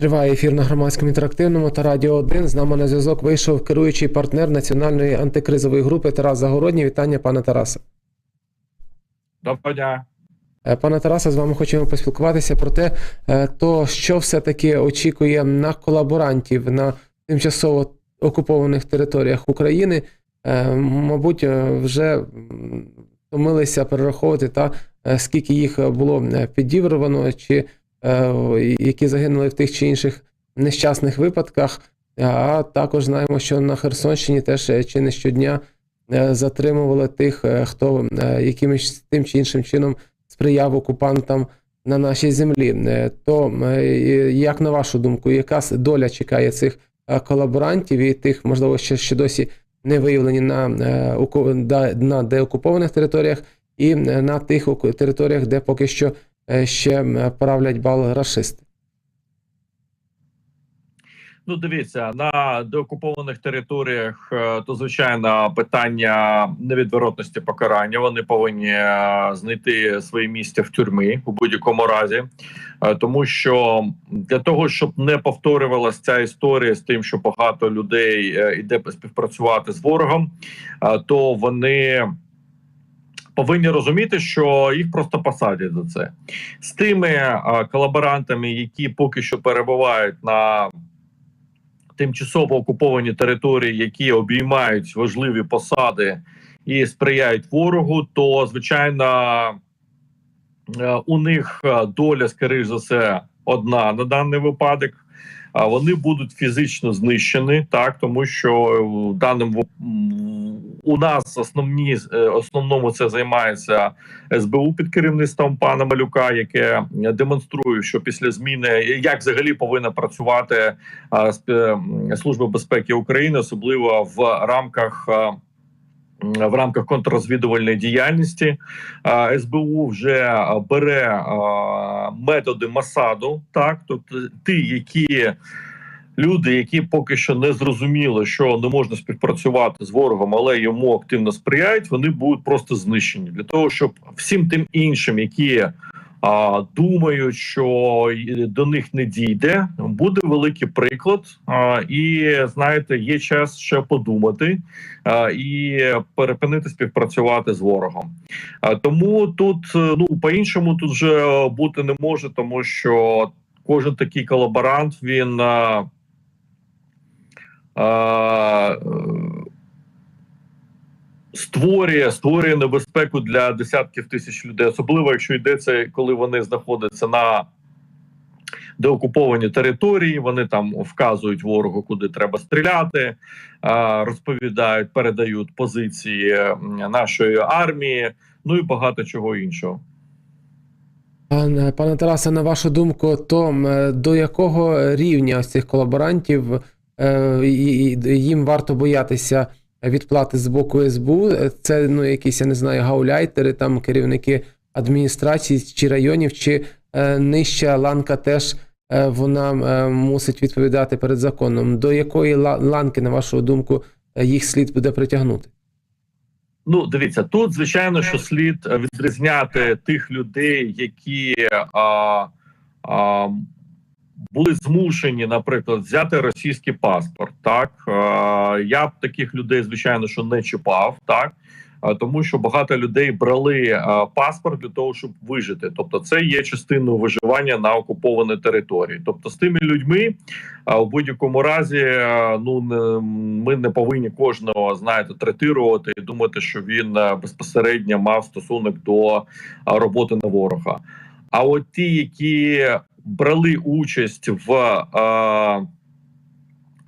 Триває ефір на громадському інтерактивному та радіо 1. З нами на зв'язок вийшов керуючий партнер національної антикризової групи Тарас Загородній. Вітання, пане Тарасе. Доброго дня. Е, Пане Тарасе, з вами хочемо поспілкуватися про те, е, то що все-таки очікує на колаборантів на тимчасово окупованих територіях України. Е, Мабуть, вже втомилися перераховувати та скільки їх було підібрано, чи які загинули в тих чи інших нещасних випадках. А також знаємо, що на Херсонщині теж е, чи не щодня е, затримували тих, е, хто е, якимось тим чи іншим чином сприяв окупантам на нашій землі. Е, То е, як на вашу думку, яка доля чекає цих е, колаборантів і тих, можливо, ще, ще досі не виявлені на, е, на деокупованих територіях і е, на тих територіях, де поки що е, ще правлять бал рашисти? Ну, дивіться на деокупованих територіях. е, То звичайно питання невідворотності покарання. Вони повинні е, знайти своє місце в тюрмі у будь-якому разі, Е, тому що для того, щоб не повторювалася ця історія з тим, що багато людей е, іде співпрацювати з ворогом, е, то вони. Повинні розуміти, що їх просто посадять за це з тими е, колаборантами, які поки що перебувають на тимчасово окуповані території, які обіймають важливі посади і сприяють ворогу, то звичайно е, у них е, доля, скоріш за все, одна на даний випадок. А вони будуть фізично знищені, так тому що в даному у нас основні е, основному це займається СБУ під керівництвом пана Малюка, яке демонструє, що після зміни як взагалі повинна працювати Служба безпеки України, особливо в рамках. В рамках контррозвідувальної діяльності. СБУ вже бере методи Масаду, так? Тобто ті, які люди, які поки що не зрозуміли, що не можна співпрацювати з ворогом, але йому активно сприяють, вони будуть просто знищені для того, щоб всім тим іншим, які а, думають, що до них не дійде, буде великий приклад. А, і знаєте, є час ще подумати а, і перепинити співпрацювати з ворогом. А, тому тут е, ну по-іншому тут вже бути не може, тому що кожен такий колаборант він. а, а, створює створює небезпеку для десятків тисяч людей, особливо якщо йдеться, коли вони знаходяться на деокупованій території. Вони там вказують ворогу, куди треба стріляти, розповідають, передають позиції нашої армії, ну і багато чого іншого. Пане, пане Тарасе, на вашу думку, то до якого рівня ось цих колаборантів е, їм варто боятися відплати з боку СБУ? Це ну, якісь, я не знаю, гауляйтери, там керівники адміністрації чи районів, чи е, нижча ланка теж е, вона е, мусить відповідати перед законом. До якої ланки, на вашу думку, е, їх слід буде притягнути? Ну, дивіться, тут звичайно, що слід відрізняти тих людей, які а, були змушені, наприклад, взяти російський паспорт. Так я б таких людей, звичайно, що не чіпав, так тому що багато людей брали паспорт для того, щоб вижити. Тобто, це є частиною виживання на окупованій території. Тобто, з тими людьми у будь-якому разі, ну не, ми не повинні кожного знаєте третирувати і думати, що він безпосередньо мав стосунок до роботи на ворога. А от ті, які брали участь в, е,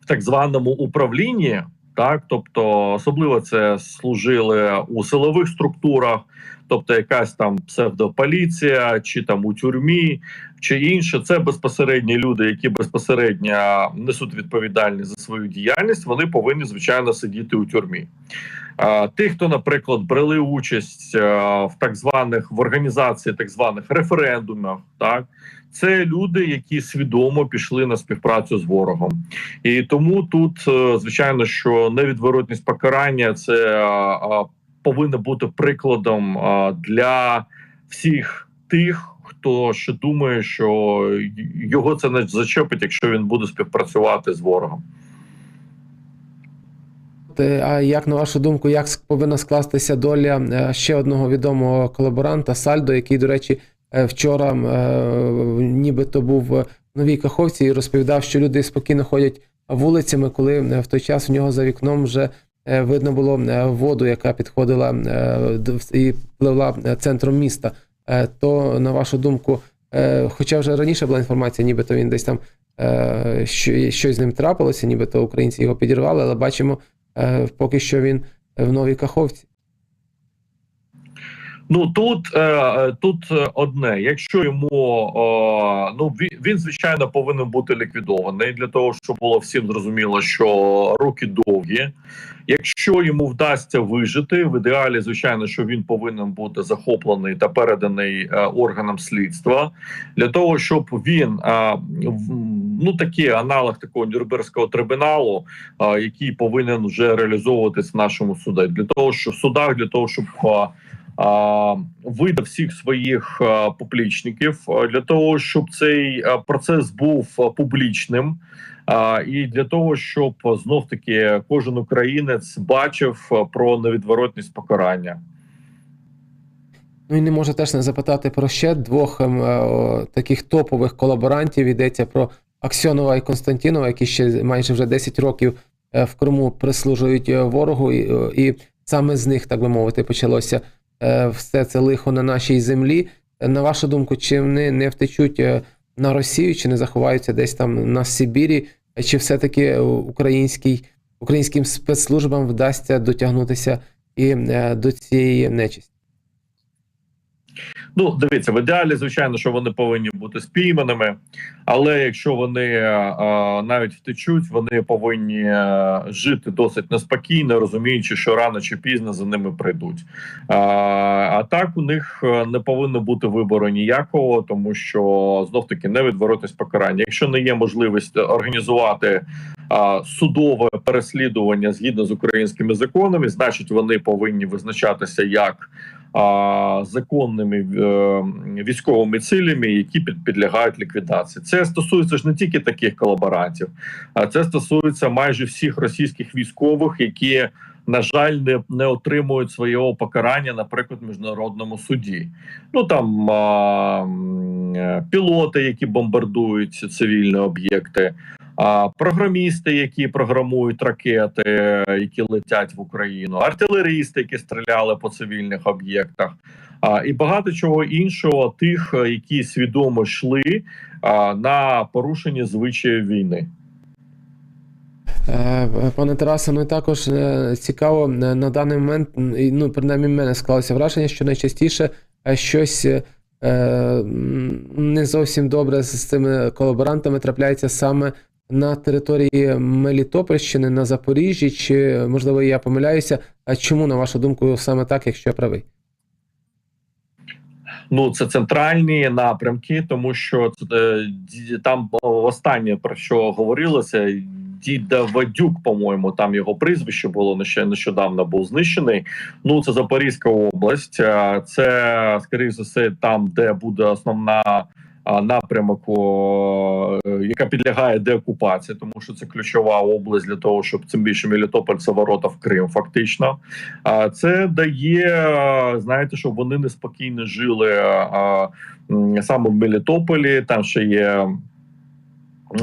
в так званому управлінні, так? Тобто особливо це служили у силових структурах, тобто якась там псевдополіція, чи там у тюрмі, чи інше, це безпосередні люди, які безпосередньо несуть відповідальність за свою діяльність. Вони повинні звичайно сидіти у тюрмі. Тих, хто, наприклад, брали участь в так званих в організації так званих референдумах, так це люди, які свідомо пішли на співпрацю з ворогом, і тому тут е, звичайно, що невідворотність покарання це повинно бути прикладом для всіх тих, хто ще думає, що його це не зачепить, якщо він буде співпрацювати з ворогом. А як на вашу думку, як повинна скластися доля е, ще одного відомого колаборанта Сальдо, який, до речі, е, вчора е, нібито був в новій Каховці і розповідав, що люди спокійно ходять вулицями, коли в той час в нього за вікном вже видно було воду, яка підходила і пливла центром міста. Е, То, на вашу думку, е, хоча вже раніше була інформація, нібито він десь там е, щось з ним трапилося, нібито українці його підірвали, але бачимо. Поки що він в новій каховці. Ну тут, е, е, тут е, одне: якщо йому ну він, звичайно повинен бути ліквідований для того, щоб було всім зрозуміло, що руки довгі. Якщо йому вдасться вижити, в ідеалі, звичайно, що він повинен бути захоплений та переданий органам слідства. Для того, щоб він в- ну такий аналог такого Нюрнберзького трибуналу, який повинен вже реалізовуватись в нашому суді, для того, що в судах для того, щоб видав всіх своїх поплічників для того, щоб цей процес був публічним, і для того, щоб знов таки кожен українець бачив про невідворотність покарання. Ну і не можу теж не запитати про ще двох ем, е, о, таких топових колаборантів. Йдеться про Аксьонова і Константінова, які ще майже вже 10 років е, в Криму прислужують е, ворогу, і, і саме з них, так би мовити, почалося все це лихо на нашій землі. Е, На вашу думку, чи вони не втечуть е, на Росію, чи не заховаються десь там на Сибірі, Е, чи все-таки українській, український, українським спецслужбам вдасться дотягнутися і е, до цієї нечисті? Ну, дивіться, в ідеалі, звичайно, що вони повинні бути спійманими, але якщо вони е, навіть втечуть, вони повинні е, жити досить неспокійно, розуміючи, що рано чи пізно за ними прийдуть. А, а так у них е, не повинно бути вибору ніякого, тому що знов таки невідворотність покарання. Якщо не є можливість організувати а, судове переслідування згідно з українськими законами, значить вони повинні визначатися як а, законними е, військовими цилями, які під, підлягають ліквідації. Це стосується ж не тільки таких колаборантів, а це стосується майже всіх російських військових, які на жаль не, не отримують свого покарання, наприклад, в міжнародному суді. Ну там а, е, пілоти, які бомбардують цивільні об'єкти. Програмісти, які програмують ракети, які летять в Україну, артилеристи, які стріляли по цивільних об'єктах, і багато чого іншого, тих, які свідомо йшли на порушення звичаїв війни. Е, Пане Тарасе, ну також е, цікаво е, на даний момент, ну, принаймні, в мене склалося враження, що найчастіше щось не зовсім добре з цими колаборантами трапляється саме на території Мелітопольщини, на Запоріжжі, чи, можливо, я помиляюся. А чому, на вашу думку, саме так, якщо я правий? Ну, це центральні напрямки, тому що е, там останнє про що говорилося. Діда Вадюк, по-моєму, там його прізвище було неще- нещодавно був знищений. Ну це Запорізька область. Це скоріше за все там, де буде основна напрямок, е, яка підлягає деокупації, тому що це ключова область для того, щоб цим більше Мелітополь це ворота в Крим, фактично. Це дає, знаєте, щоб вони неспокійно жили саме в Мелітополі. Там ще є.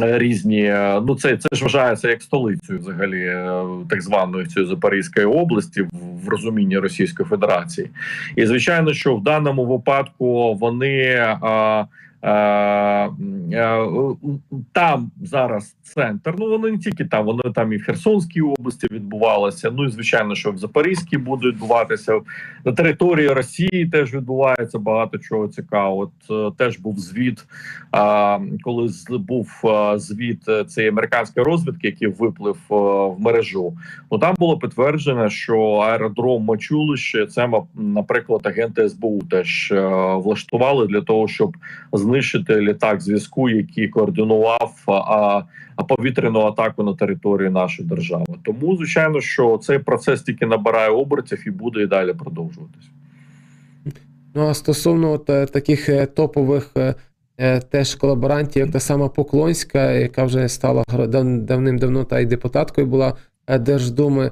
е, Різні, е, ну це це ж вважається як столицею, взагалі е, так званої цієї Запорізької області в, в розумінні Російської Федерації, і звичайно, що в даному випадку вони а, там зараз центр. Ну вони не тільки там, вони там і в Херсонській області відбувалося. Ну і звичайно, що в Запорізькій буде відбуватися на території Росії. Теж відбувається багато чого цікавого. От е, теж був звіт. Коли з- був е, звіт е, цієї американської розвідки, який виплив е, в мережу, ну там було підтверджено, що аеродром Мачулище це наприклад агенти СБУ теж е, влаштували для того, щоб знищити літак зв'язку, який координував повітряну атаку на території нашої держави. Тому звичайно, що цей процес тільки набирає обертів і буде і далі продовжуватись. Ну, а стосовно от, е, таких е, топових е, теж колаборантів, як та сама Поклонська, яка вже стала давним-давно та й депутаткою була Держдуми.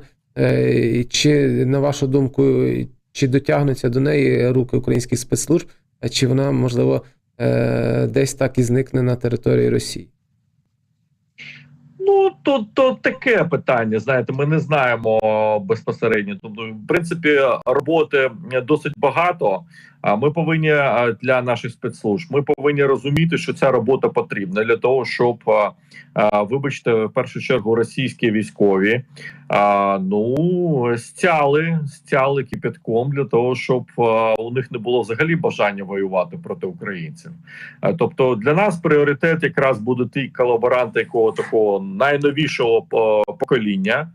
Чи, на вашу думку, чи дотягнуться до неї руки українських спецслужб, чи вона, можливо, е, десь так і зникне на території Росії? Ну, то, то таке питання. Знаєте, ми не знаємо безпосередньо. Тобто, в принципі, роботи досить багато. А ми повинні для наших спецслужб. Ми повинні розуміти, що ця робота потрібна для того, щоб вибачте, в першу чергу російські військові ну стяли, стяли кипятком для того, щоб у них не було взагалі бажання воювати проти українців. Тобто для нас пріоритет якраз буде ті колаборанти, якого такого найновішого покоління,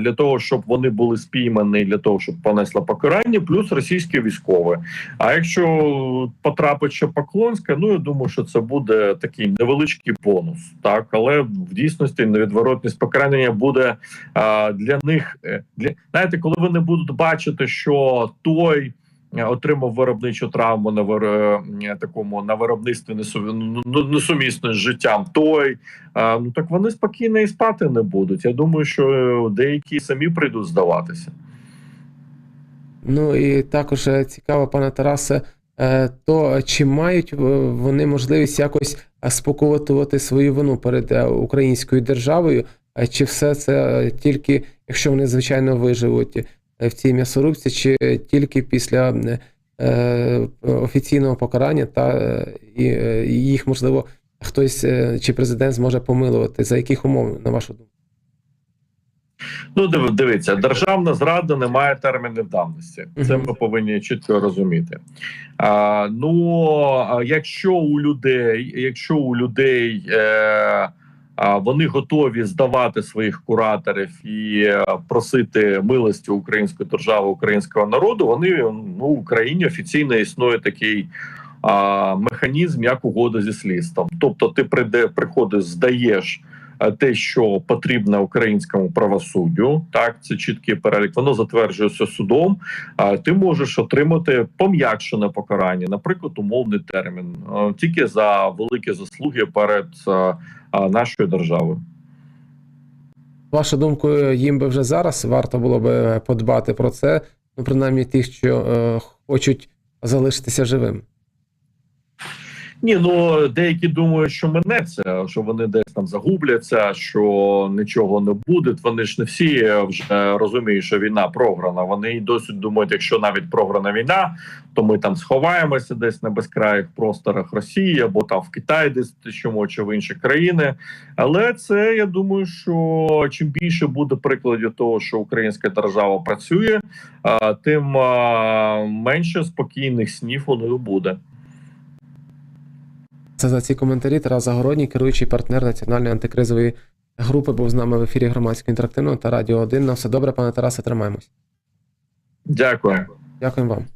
для того, щоб вони були спіймані, для того, щоб понесли покарання, плюс російські військові. А якщо потрапить ще Поклонська, ну я думаю, що це буде такий невеличкий бонус, так але в дійсності невідворотність покарання буде а, для них е, для знаєте, коли вони будуть бачити, що той е, отримав виробничу травму на вир... е, такому на виробництві несу... ну, ну, несумісно з життям. Той ну так вони спокійно і спати не будуть. Я думаю, що деякі самі прийдуть здаватися. Ну і також е, цікаво, пане Тарасе, е, то чи мають е, вони можливість якось спокутувати свою вину перед українською державою, чи все це тільки, якщо вони звичайно виживуть в цій м'ясорубці, чи тільки після офіційного покарання, та їх можливо хтось чи президент зможе помилувати, за яких умов, на вашу думку? Ну, див- дивіться, державна зрада не має термінів давності. Це ми повинні чітко розуміти. А, ну якщо у людей, якщо у людей е, вони готові здавати своїх кураторів і е, просити милості української держави, українського народу, вони ну в Україні офіційно існує такий. А, механізм як угода зі слідством. Тобто, ти прийде, приходиш, здаєш те, що потрібно українському правосуддю. Так, це чіткий перелік. Воно затверджується судом. А ти можеш отримати пом'якшене покарання, наприклад, умовний термін, е, тільки за великі заслуги перед е, е, нашою державою. Вашу думку, їм би вже зараз варто було би подбати про це, ну принаймні тих, що е, хочуть залишитися живим. Ні, ну деякі думають, що минеться, що вони десь там загубляться, що нічого не буде. Вони ж не всі вже розуміють, що війна програна. Вони досі думають, якщо навіть програна війна, то ми там сховаємося десь на безкраїх просторах Росії або там в Китаї, десь чому чи в інші країни. Але це я думаю, що чим більше буде прикладів того, що українська держава працює, тим менше спокійних снів у них буде. Це за ці коментарі Тарас Загородній, керуючий партнер національної антикризової групи, був з нами в ефірі громадського інтерактивного та радіо 1. На все добре, пане Тарасе, тримаємось. Дякую. Дякуємо вам.